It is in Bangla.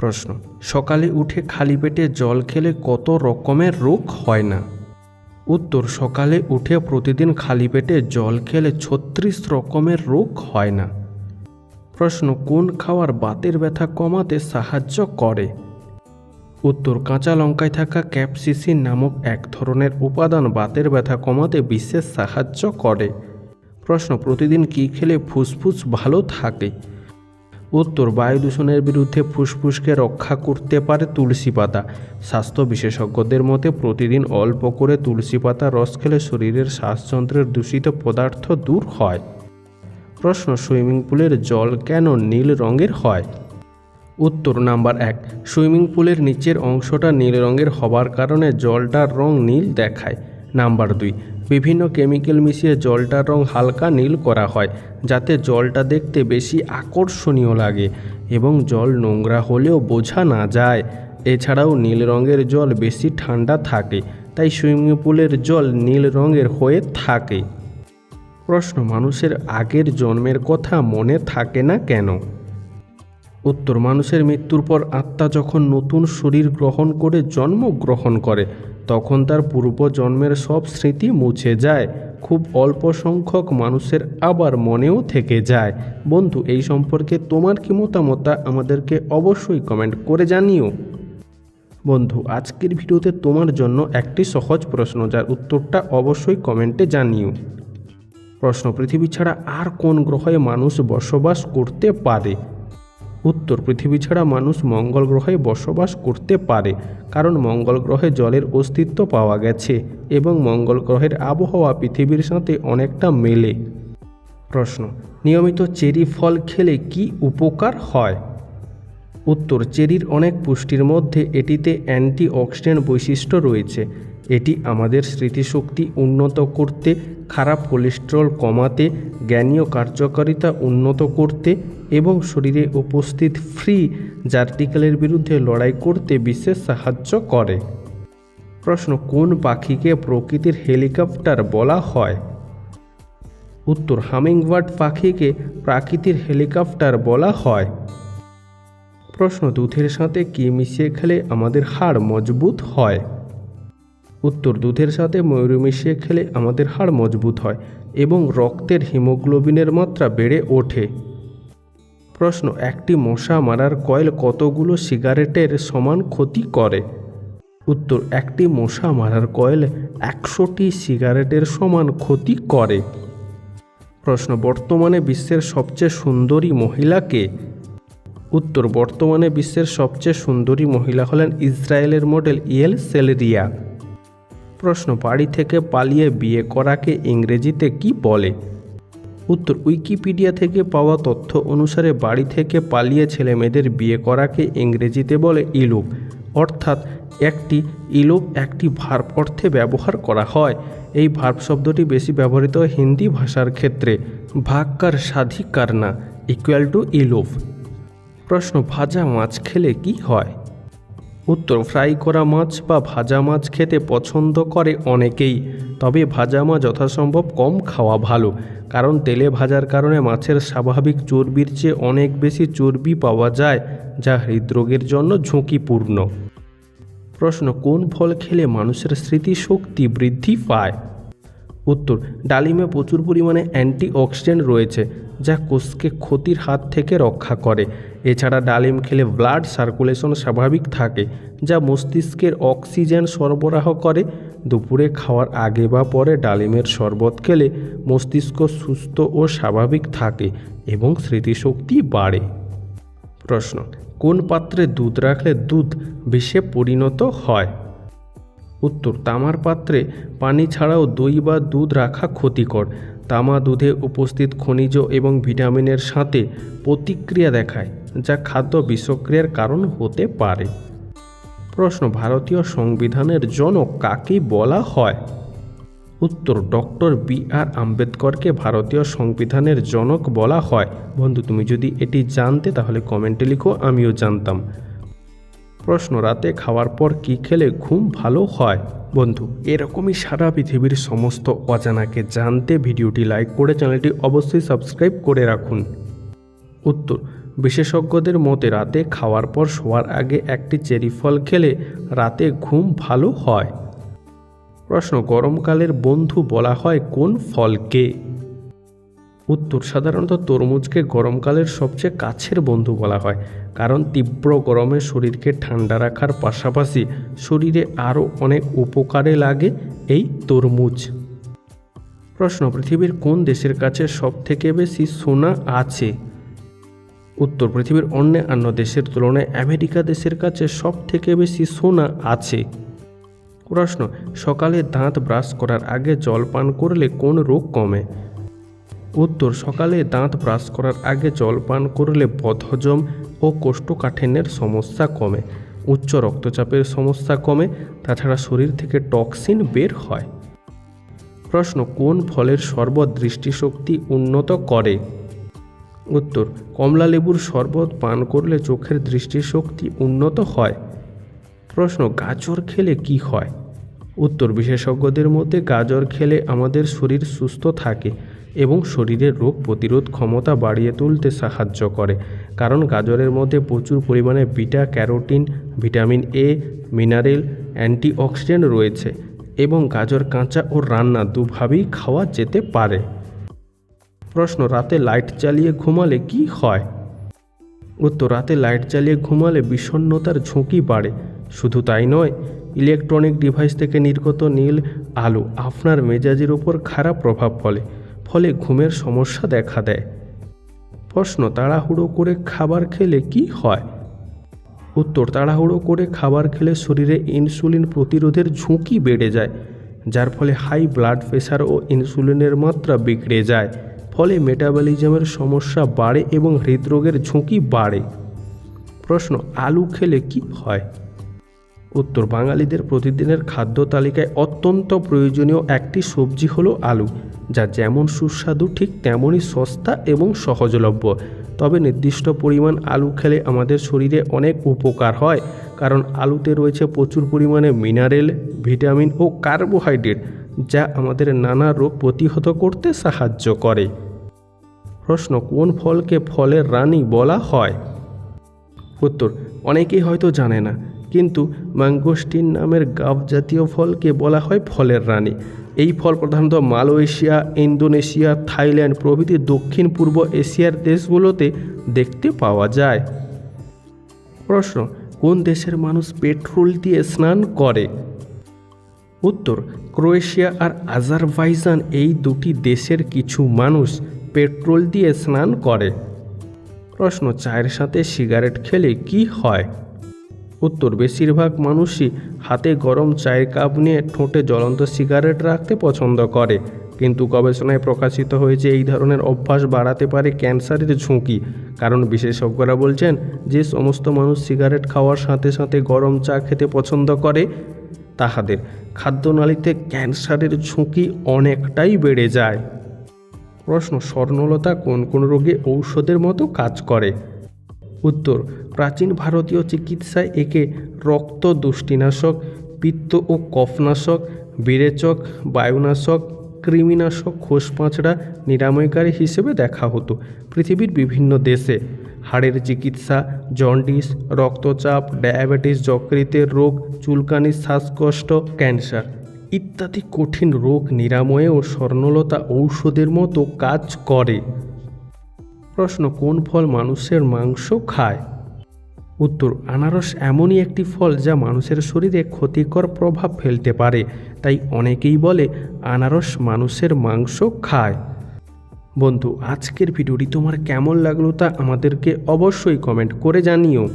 প্রশ্ন। সকালে উঠে খালি পেটে জল খেলে কত রকমের রোগ হয় না? উত্তর, সকালে উঠে প্রতিদিন খালি পেটে জল খেলে ছত্রিশ রকমের রোগ হয় না। প্রশ্ন, কোন খাওয়ার বাতের ব্যথা কমাতে সাহায্য করে? উত্তর, কাঁচা লঙ্কায় থাকা ক্যাপসিসিন নামক এক ধরনের উপাদান বাতের ব্যথা কমাতে বিশেষ সাহায্য করে। প্রশ্ন, প্রতিদিন কী খেলে ফুসফুস ভালো থাকে? উত্তর বায়ু দূষণের বিরুদ্ধে ফুসফুসকে রক্ষা করতে পারে তুলসী পাতা। স্বাস্থ্য বিশেষজ্ঞদের মতে, প্রতিদিন অল্প করে তুলসী পাতা রস খেলে শরীরের শ্বাসযন্ত্রের দূষিত পদার্থ দূর হয়। প্রশ্ন, সুইমিং পুলের জল কেন নীল রঙের হয়? উত্তর নাম্বার এক, সুইমিং পুলের নিচের অংশটা নীল রঙের হবার কারণে জলটার রং নীল দেখায়। নাম্বার দুই বিভিন্ন কেমিক্যাল মিশিয়ে জলটার রং হালকা নীল করা হয়, যাতে জলটা দেখতে বেশি আকর্ষণীয় লাগে এবং জল নোংরা হলেও বোঝা না যায়। এছাড়াও নীল রঙের জল বেশি ঠান্ডা থাকে, তাই সুইমিং পুলের জল নীল রঙের হয়ে থাকে। প্রশ্ন, মানুষের আগের জন্মের কথা মনে থাকে না কেন? উত্তর, মানুষের মৃত্যুর পর আত্মা যখন নতুন শরীর গ্রহণ করে জন্মগ্রহণ করে, তখন তার পূর্বজন্মের সব স্মৃতি মুছে যায়। খুব অল্প সংখ্যক মানুষের আবার মনেও থেকে যায়। বন্ধু, এই সম্পর্কে তোমার কি মতামত আমাদেরকে অবশ্যই কমেন্ট করে জানিও। বন্ধু, আজকের ভিডিওতে তোমার জন্য একটি সহজ প্রশ্ন, যার উত্তরটা অবশ্যই কমেন্টে জানিও। প্রশ্ন, পৃথিবী ছাড়া আর কোন গ্রহে মানুষ বসবাস করতে পারে? উত্তর, পৃথিবী ছাড়া মানুষ মঙ্গল গ্রহে বসবাস করতে পারে, কারণ মঙ্গল গ্রহে জলের অস্তিত্ব পাওয়া গেছে এবং মঙ্গল গ্রহের আবহাওয়া পৃথিবীর সাথে অনেকটা মেলে। প্রশ্ন, নিয়মিত চেরি ফল খেলে কি উপকার হয়? উত্তর, চেরির অনেক পুষ্টির মধ্যে এটিতে অ্যান্টিঅক্সিডেন্ট বৈশিষ্ট্য রয়েছে এটি আমাদের স্মৃতিশক্তি উন্নত করতে, খারাপ কোলেস্টেরল কমাতে, জ্ঞানীয় কার্যকারিতা উন্নত করতে এবং শরীরে উপস্থিত ফ্রি জার্টিকেলের বিরুদ্ধে লড়াই করতে বিশেষ সাহায্য করে। প্রশ্ন, কোন পাখিকে প্রকৃতির হেলিকপ্টার বলা হয়? উত্তর হামিংবার্ড পাখিকে প্রাকৃতির হেলিকপ্টার বলা হয়। প্রশ্ন, দুধের সাথে কি মিশিয়ে খেলে আমাদের হাড় মজবুত হয়? উত্তর দুধের সাথে ময়ূর মিশিয়ে খেলে আমাদের হাড় মজবুত হয় এবং রক্তের হিমোগ্লোবিনের মাত্রা বেড়ে ওঠে। প্রশ্ন, একটি মশা মারার কয়েল কতগুলো সিগারেটের সমান ক্ষতি করে? উত্তর, একটি মশা মারার কয়েল একশোটি সিগারেটের সমান ক্ষতি করে। প্রশ্ন, বর্তমানে বিশ্বের সবচেয়ে সুন্দরী মহিলাকে উত্তর, বর্তমানে বিশ্বের সবচেয়ে সুন্দরী মহিলা হলেন ইসরায়েলের মডেল ইয়েল সেলেরিয়া। প্রশ্ন, বাড়ি থেকে পালিয়ে বিয়ে করাকে ইংরেজিতে কি বলে? উত্তর, উইকিপিডিয়া থেকে পাওয়া তথ্য অনুসারে বাড়ি থেকে পালিয়ে ছেলে মেয়েদের বিয়ে করাকে ইংরেজিতে বলে ইলোপ। অর্থাৎ, একটি ইলোপ একটি ভার্ব অর্থে ব্যবহার করা হয়। এই ভার্ব শব্দটি বেশি ব্যবহৃত হিন্দি ভাষার ক্ষেত্রে। ভাগকার সাধিকার না ইকুয়াল টু ইলোপ। প্রশ্ন, ভাজা মাছ খেলে কি হয়? উত্তর, ফ্রাই করা মাছ বা ভাজা মাছ খেতে পছন্দ করে অনেকেই, তবে ভাজা মাছ যথাসম্ভব কম খাওয়া ভালো, কারণ তেলে ভাজার কারণে মাছের স্বাভাবিক চর্বির চেয়ে অনেক বেশি চর্বি পাওয়া যায়, যা হৃদরোগের জন্য ঝুঁকিপূর্ণ। প্রশ্ন, কোন ফল খেলে মানুষের স্মৃতিশক্তি বৃদ্ধি পায়? উত্তর, ডালিমে প্রচুর পরিমাণে অ্যান্টিঅক্সিডেন্ট রয়েছে, যা কোষকে ক্ষতির হাত থেকে রক্ষা করে এছাড়া ডালিম খেলে ব্লাড সার্কুলেশন স্বাভাবিক থাকে, যা মস্তিষ্কের অক্সিজেন সরবরাহ করে। দুপুরে খাওয়ার আগে বা পরে ডালিমের শরবত খেলে মস্তিষ্ক সুস্থ ও স্বাভাবিক থাকে এবং স্মৃতিশক্তি বাড়ে। প্রশ্ন, কোন পাত্রে দুধ রাখলে দুধ বিষে পরিণত হয়? উত্তর, তামার পাত্রে পানি ছাড়াও দই বা দুধ রাখা ক্ষতিকর। তামা দুধে উপস্থিত খনিজ এবং ভিটামিনের সাথে প্রতিক্রিয়া দেখায়, যা খাদ্য বিষক্রিয়ার কারণ হতে পারে। প্রশ্ন, ভারতীয় সংবিধানের জনক কাকে বলা হয়? উত্তর, ডক্টর বি আর আম্বেদকরকে ভারতীয় সংবিধানের জনক বলা হয়। বন্ধু, তুমি যদি এটি জানতে, তাহলে কমেন্টে লিখো, আমিও জানতাম। প্রশ্ন, রাতে খাওয়ার পর কি খেলে ঘুম ভালো হয়? বন্ধু, এরকমই সারা পৃথিবীর সমস্ত অজানাকে জানতে ভিডিওটি লাইক করে চ্যানেলটি অবশ্যই সাবস্ক্রাইব করে রাখুন। উত্তর, বিশেষজ্ঞদের মতে রাতে খাওয়ার পর শোয়ার আগে একটি চেরি ফল খেলে রাতে ঘুম ভালো হয়। প্রশ্ন, গরমকালের বন্ধু বলা হয় কোন ফলকে উত্তর, সাধারণত তরমুজকে গরমকালের সবচেয়ে কাছের বন্ধু বলা হয়। কারণ তীব্র গরমে শরীরকে ঠান্ডা রাখার পাশাপাশি শরীরে আরও অনেক উপকারে লাগে এই তরমুজ। প্রশ্ন, পৃথিবীর কোন দেশের কাছে সব থেকে বেশি সোনা আছে? উত্তর, পৃথিবীর অন্যান্য দেশের তুলনায় আমেরিকা দেশের কাছে সব থেকে বেশি সোনা আছে। প্রশ্ন, সকালে দাঁত ব্রাশ করার আগে জল পান করলে কোন রোগ কমে? উত্তর সকালে দাঁত ব্রাশ করার আগে জল পান করলে বদহজম ও কোষ্ঠকাঠিন্যের সমস্যা কমে। উচ্চ রক্তচাপের সমস্যা কমে, তাছাড়া শরীর থেকে টক্সিন বের হয়। প্রশ্ন, কোন ফলের শরবত দৃষ্টিশক্তি উন্নত করে? উত্তর, কমলা লেবুর শরবত পান করলে চোখের দৃষ্টিশক্তি উন্নত হয়। প্রশ্ন, গাজর খেলে কি হয়? উত্তর, বিশেষজ্ঞদের মধ্যে গাজর খেলে আমাদের শরীর সুস্থ থাকে। এবং শরীরের রোগ প্রতিরোধ ক্ষমতা বাড়িয়ে তুলতে সাহায্য করে। কারণ গাজরের মধ্যে প্রচুর পরিমাণে beta, carotene, vitamin A, mineral, antioxidant রয়েছে এবং গাজর, কাঁচা ও রান্না দুভাবেই খাওয়া যেতে পারে। প্রশ্ন, রাতে লাইট জ্বালিয়ে ঘুমালে কি হয়? উত্তর, রাতে লাইট জ্বালিয়ে ঘুমালে বিষণ্ণতার ঝুঁকি বাড়ে। শুধু তাই নয়, ইলেকট্রনিক ডিভাইস থেকে নির্গত নীল আলো আপনার মেজাজের ওপর খারাপ প্রভাব ফলে। ফলে ঘুমের সমস্যা দেখা দেয়। প্রশ্ন, তাড়াহুড়ো করে খাবার খেলে কি হয়? উত্তর, তাড়াহুড়ো করে খাবার খেলে শরীরে ইনসুলিন প্রতিরোধের ঝুঁকি বেড়ে যায়, যার ফলে হাই ব্লাড প্রেশার ও ইনসুলিনের মাত্রা বিগড়ে যায়। ফলে মেটাবলিজমের সমস্যা বাড়ে এবং হৃদরোগের ঝুঁকি বাড়ে। প্রশ্ন, আলু খেলে কি হয়? উত্তর বাঙালিদের প্রতিদিনের খাদ্য তালিকায় অত্যন্ত প্রয়োজনীয় একটি সবজি হলো আলু, যা যেমন সুস্বাদু, ঠিক তেমনই সস্তা এবং সহজলভ্য। তবে নির্দিষ্ট পরিমাণ আলু খেলে আমাদের শরীরে অনেক উপকার হয়, কারণ আলুতে রয়েছে প্রচুর পরিমাণে মিনারেল, ভিটামিন ও কার্বোহাইড্রেট, যা আমাদের নানা রোগ প্রতিহত করতে সাহায্য করে। প্রশ্ন, কোন ফলকে ফলের রানী বলা হয়? উত্তর, অনেকেই হয়তো জানে না। কিন্তু ম্যাঙ্গোস্টিন নামের গাব জাতীয় ফলকে বলা হয় ফলের রানী। এই ফল প্রধানত মালয়েশিয়া, ইন্দোনেশিয়া, থাইল্যান্ড প্রভৃতি দক্ষিণ পূর্ব এশিয়ার দেশগুলোতে দেখতে পাওয়া যায়। প্রশ্ন, কোন দেশের মানুষ পেট্রোল দিয়ে স্নান করে? উত্তর, ক্রোয়েশিয়া আর আজারবাইজান এই দুটি দেশের কিছু মানুষ পেট্রোল দিয়ে স্নান করে। প্রশ্ন, চায়ের সাথে সিগারেট খেলে কি হয়? উত্তর, বেশিরভাগ মানুষই হাতে গরম চায়ের কাপ নিয়ে ঠোঁটে জ্বলন্ত সিগারেট রাখতে পছন্দ করে। কিন্তু গবেষণায় প্রকাশিত হয়েছে এই ধরনের অভ্যাস বাড়াতে পারে ক্যান্সারের ঝুঁকি। কারণ বিশেষজ্ঞরা বলছেন, যে সমস্ত মানুষ সিগারেট খাওয়ার সাথে সাথে গরম চা খেতে পছন্দ করে, তাহাদের খাদ্যনালীতে ক্যান্সারের ঝুঁকি অনেকটাই বেড়ে যায়। প্রশ্ন, স্বর্ণলতা কোন কোন রোগে ঔষধের মতো কাজ করে? উত্তর, প্রাচীন ভারতীয় চিকিৎসায় একে রক্ত দুষ্টিনাশক পিত্ত ও কফনাশক বিরেচক বায়ুনাশক, কৃমিনাশক খোসপাঁচড়া নিরাময়কারী হিসেবে দেখা হতো পৃথিবীর বিভিন্ন দেশে। হাড়ের চিকিৎসা, জন্ডিস, রক্তচাপ, ডায়াবেটিস যকৃতের রোগ, চুলকানি, শ্বাসকষ্ট, ক্যান্সার ইত্যাদি কঠিন রোগ নিরাময়ে ও স্বর্ণলতা ঔষধের মতো কাজ করে। প্রশ্ন, কোন ফল মানুষের মাংস খায়? উত্তর, আনারস এমনই একটি ফল যা মানুষের শরীরে ক্ষতিকর প্রভাব ফেলতে পারে, তাই অনেকেই বলে আনারস মানুষের মাংস খায়। বন্ধু, আজকের ভিডিওটি তোমার কেমন লাগল তা আমাদেরকে অবশ্যই কমেন্ট করে জানিও।